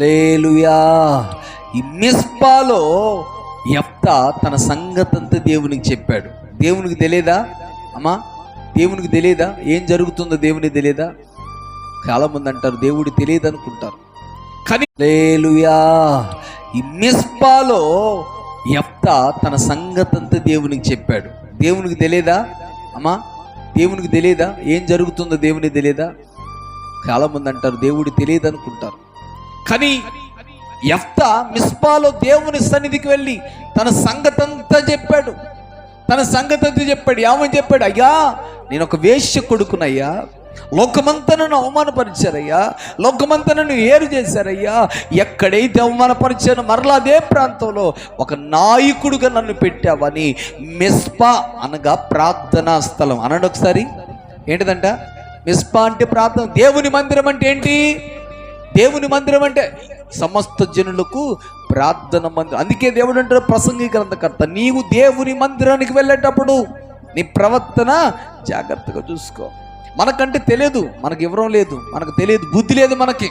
లేలుయా ఈ మిస్పాలో యెఫ్తా తన సంగతంతా దేవునికి చెప్పాడు. దేవునికి తెలియదా అమ్మా దేవునికి తెలియదా ఏం జరుగుతుందో దేవునికి తెలియదా చాలా మంది అంటారు దేవుడు తెలియదు అనుకుంటారు కానీ లేలుయా ఈ మిస్పాలో యెఫ్తా తన సంగతంతా దేవునికి చెప్పాడు. దేవునికి తెలియదా అమ్మా దేవునికి తెలియదా ఏం జరుగుతుందో దేవునికి తెలియదా చాలా మంది అంటారు దేవుడు తెలియదు అనుకుంటారు కానీ ఎఫ్త మిస్పాలో దేవుని సన్నిధికి వెళ్ళి తన సంగతంతా చెప్పాడు. తన సంగతంతా చెప్పాడు. ఏమని చెప్పాడు? అయ్యా నేను ఒక వేష్య కొడుకునయ్యా. లోకమంతా నన్ను అవమానపరిచారయ్యా. లోకమంతా నన్ను ఏరు చేశారయ్యా. ఎక్కడైతే అవమానపరిచానో మరలా అదే ప్రాంతంలో ఒక నాయకుడుగా నన్ను పెట్టావని మిస్పా అనగా ప్రార్థనా స్థలం. అనండి ఒకసారి. ఏంటిదంట? మిస్పా అంటే ప్రార్థన. దేవుని మందిరం అంటే ఏంటి? దేవుని మందిరం అంటే సమస్త జనులకు ప్రార్థన మందిరం. అందుకే దేవుడు అంటారు ప్రసంగి గ్రంథకర్త నీవు దేవుని మందిరానికి వెళ్ళేటప్పుడు నీ ప్రవర్తన జాగ్రత్తగా చూసుకో. మనకంటే తెలియదు మనకి ఇవ్వడం లేదు మనకు తెలియదు బుద్ధి లేదు మనకి.